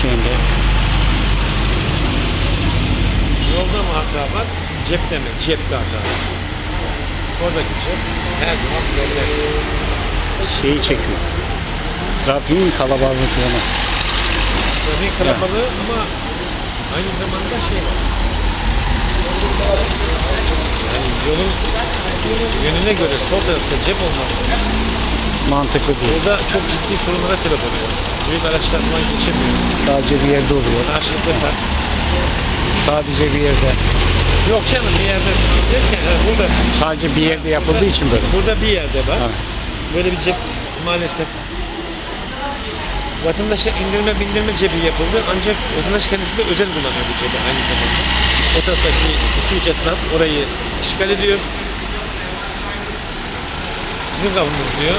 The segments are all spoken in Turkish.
eşiğinde. Yolda mı var? Cepte mi? Cepte var. Oradaki cep her zaman problem. Şeyi çekiyor. Trafiğin kalabalıklığını. Trafik kalabalığı ama aynı zamanda şey var. Yani yolun yönüne göre sol tarafta cep olması Mantıklı değil. burada çok ciddi sorunlara sebep oluyor. Büyük araçlar falan geçemiyor. Sadece bir yerde oluyor. Karşılıklı park. Sadece bir yerde. Yok canım bir yerde derken burada Sadece bir yerde yapıldığı için böyle. burada bir yerde var. Ha. Böyle bir cep maalesef vatandaşa indirme bindirme cebi yapıldı ancak vatandaş kendisi de özel kullanıyor bu cebi aynı zamanda. O taraftaki iki üç esnaf orayı işgal ediyor. Bizim kapımız diyor.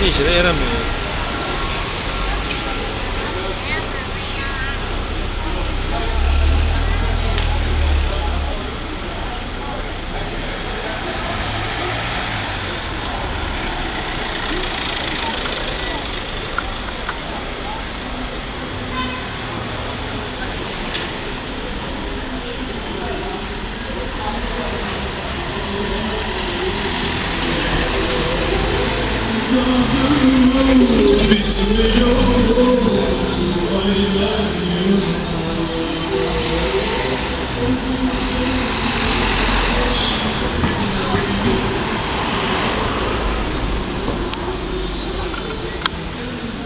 Bir işe de yaramıyor. Bitmiyor. Aylar yıl